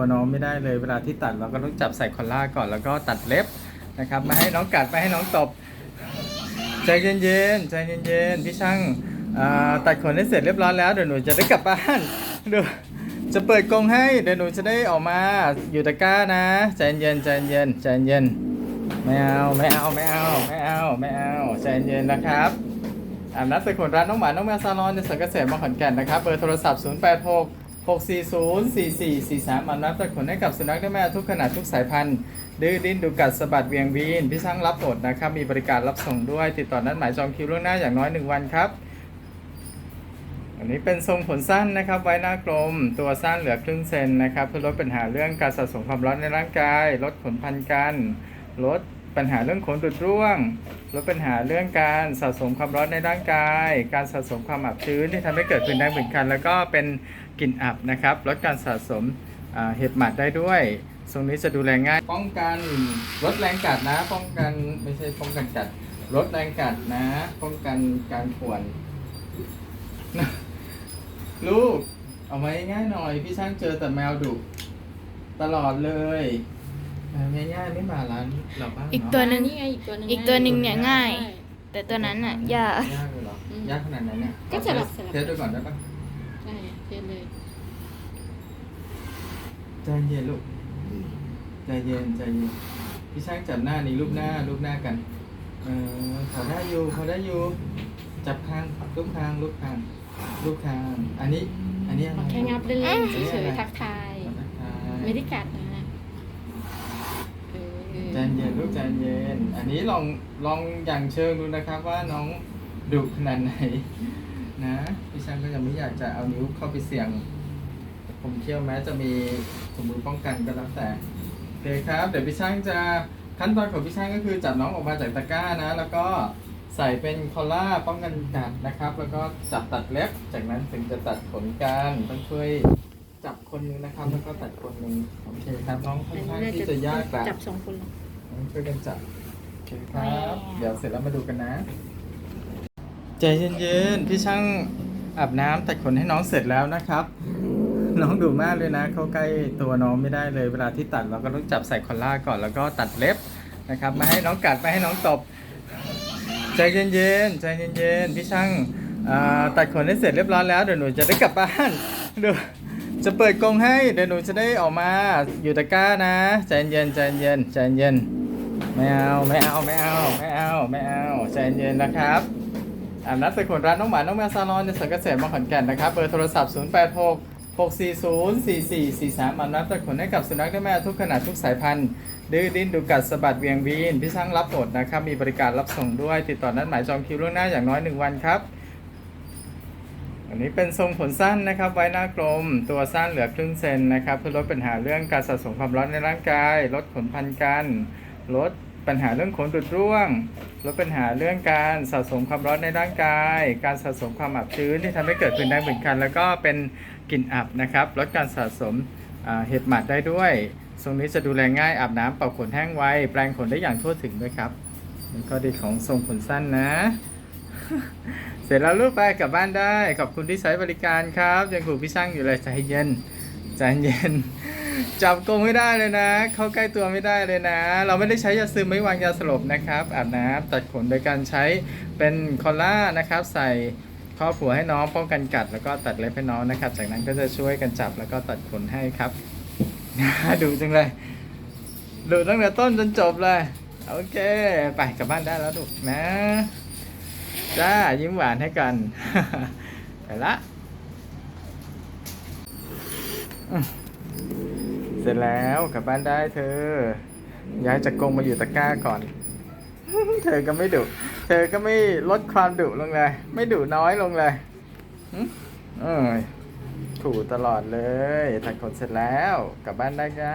ตัวน้องไม่ได้เลยเวลาที่ตัดเราก็ต้องจับใส่คอลล่าก่อนแล้วก็ตัดเล็บนะครับไม่ให้น้องกัดไม่ให้น้องตบใจเย็นๆใจเย็นๆพี่ช่างตัดขนให้เสร็จเรียบร้อยแล้วเดี๋ยวหนูจะได้กลับบ้านเดี๋ยวจะเปิดกรงให้เดี๋ยวหนูจะได้ออกมาอยู่ตะกร้านะใจเย็นใจเย็นใจเย็นไม่เอาไม่เอาไม่เอาไม่เอาไม่เอาใจเย็นนะครับอาบน้ำใส่ขนร้านน้องหมาน้องแมวซาลอนในสวนเกษตรมขอนแก่นนะครับเบอร์โทรศัพท์ 086 6404443อาบน้ำใส่ขนให้กับสุนัขและแมวทุกขนาดทุกสายพันธุ์ ดื้อดิ้นดูกัดสะบัดเวียงวีนพี่ช่างรับหมดนะครับ มีบริการรับส่งด้วย ติดต่อนัดหมายจองคิวล่วงหน้าอย่างน้อย 1 วันครับ อันนี้เป็นทรงขนสั้นนะครับ ไว้หน้ากลม ตัวสั้นเหลือครึ่งเซนนะครับ เพื่อลดปัญหาเรื่องการสะสมความร้อนในร่างกาย ลดขนพันกันลดปัญหาเรื่องขนดุดร่วงลดปัญหาเรื่องการสะสมความร้อนในร่างกาย การสะสมความอับชื้นที่ทำให้เกิดผื่นแดงผื่นคัน แล้วก็เป็น กลิ่นอับนะครับลดการสะสมอ่าเห็บหมัดได้ด้วยทรงนี้จะดูแลง่าย ป้องกันลดแรงกัดนะ ป้องกันไม่ใช่ป้องกันกัดลดแรงกัดนะ ป้องกันการข่วนลูกเอาไว้ง่ายหน่อย พี่ช่างเจอแต่แมวดุตลอดเลยแมวง่ายๆไม่มาร้านเราบ้างอีกเนาะตัวหนึ่งนี่ไงอีกตัวหนึงอีกตัวหนึ่งเนี่ยง่ายใช่แต่ตัวนั้นอะยากยากเลยเหรออืมยากขนาดไหนเนี่ยก็สลับสลับเทสดูก่อนได้ปะใช่ เทเลยใจเย็นลูก ใจเย็นใจเย็น พี่ช่างจับหน้านี้รูปหน้ารูปหน้ากัน เออขอได้อยู่ขอได้อยู่ จับคางรูปคางรูปคางรูปคาง อันนี้ อันนี้อะไรแค่งับเล่นๆเฉยๆทักทาย ทักทายไม่ได้กัดนะเออใจเย็นลูกใจเย็น อันนี้ลองลองอย่างเชิงดูนะครับว่าน้องดุขนาดไหน นะพี่ช่างก็ยังไม่อยากจะเอานิ้วเข้าไปเสี่ยง ผมเชื่อแม้จะมีถุงมือป้องกันก็แล้วแต่โอเคครับ เดี๋ยวพี่ช่างจะขั้นตอนของพี่ช่างก็คือจับน้องออกมาจากตะกร้านะ แล้วก็ใส่เป็นคอลล่าป้องกันกัดนะครับ แล้วก็จับตัดเล็บ จากนั้นถึงจะตัดขนกันต้องช่วยจับคนหนึงนะครับ แล้วก็ตัดคนหนึงโอเคครับน้องค่อนข้างที่จะยากแหละจับสองคนเลยช่วยกันจับโอเคครับ เดี๋ยวเสร็จแล้วมาดูกันนะ ใจเย็นๆพี่ช่างอาบน้ำตัดขนให้น้องเสร็จแล้วนะครับ น้องดุมากเลยนะ เข้าใกล้ตัวน้องไม่ได้เลย เวลาที่ตัดเราก็ต้องจับใส่คอลล่าก่อนแล้วก็ตัดเล็บนะครับไม่ให้น้องกัดไม่ให้น้องตบใจเย็นๆใจเย็นๆพี่ช่างตัดขนให้เสร็จเรียบร้อยแล้วเดี๋ยวหนูจะได้กลับบ้านเดี๋ยวจะเปิดกรงให้เดี๋ยวหนูจะได้ออกมาอยู่ตะกร้านะใจเย็นใจเย็นใจเย็นไม่เอาไม่เอาไม่เอาไม่เอาไม่เอาใจเย็นนะครับ อาบน้ำใส่ขนร้านน้องหมาน้องแมวซาลอนในสวนเกษตรมขอนแก่นนะครับ เบอร์โทรศัพท์ 0 8 6 6 4 0 4 4 4 3อาบน้ำใส่ขนให้กับสุนัขและแมวทุกขนาดทุกสายพันธุ์ ดื้อดิ้นดูกัดสะบัดเวียงวีนพี่ช่างรับหมดนะครับ มีบริการรับส่งด้วย ติดต่อนัดหมายจองคิวล่วงหน้าอย่างน้อย 1 วันครับอันนี้เป็นทรงขนสั้นนะครับไว้หน้ากลม ตัวสั้นเหลือครึ่งเซนนะครับเพื่อลดปัญหาเรื่องการสะสมความร้อนในร่างกาย ลดขนพันกันลด ปัญหาเรื่องขนดุดร่วงลดปัญหาเรื่องการสะสมความร้อนในร่างกาย การสะสมความอับชื้นที่ทำให้เกิดผื่นแดงผื่นคัน แล้วก็เป็นกลิ่นอับนะครับลดการสะสมเห็บหมัดได้ด้วยทรงนี้จะดูแลง่ายอาบน้ำเป่าขนแห้งไวแปรงขนได้อย่างทั่วถึงด้วยครับนี่ข้อดีของทรงขนสั้นนะ เสร็จแล้วลูกไปกลับบ้านได้ ขอบคุณที่ใช้บริการครับยังถูพี่ช่างอยู่เลยใจเย็นใจเย็น จับกงไม่ได้เลยนะ เข้าใกล้ตัวไม่ได้เลยนะ เราไม่ได้ใช้ยาซึมไม่วางยาสลบนะครับอาบน้ำตัดขนโดยการใช้เป็นคอลล่านะครับ ใส่ครอบหัวให้น้องป้องกันกัด แล้วก็ตัดเล็บให้น้องนะครับ จากนั้นก็จะช่วยกันจับแล้วก็ตัดขนให้ครับดูจังเลยดูตั้งแต่ต้นจนจบเลยโอเค ไปกลับบ้านได้แล้วลูกนะจ้ายิ้มหวานให้กันไปละ เสร็จแล้วกลับบ้านได้เธอ ย้ายจากกรงมาอยู่ตะกร้าก่อน เธอก็ไม่ดุ เธอก็ไม่ลดความดุลงเลย ไม่ดุน้อยลงเลยเออถูตลอดเลยถักขนเสร็จแล้วกลับบ้านได้นะ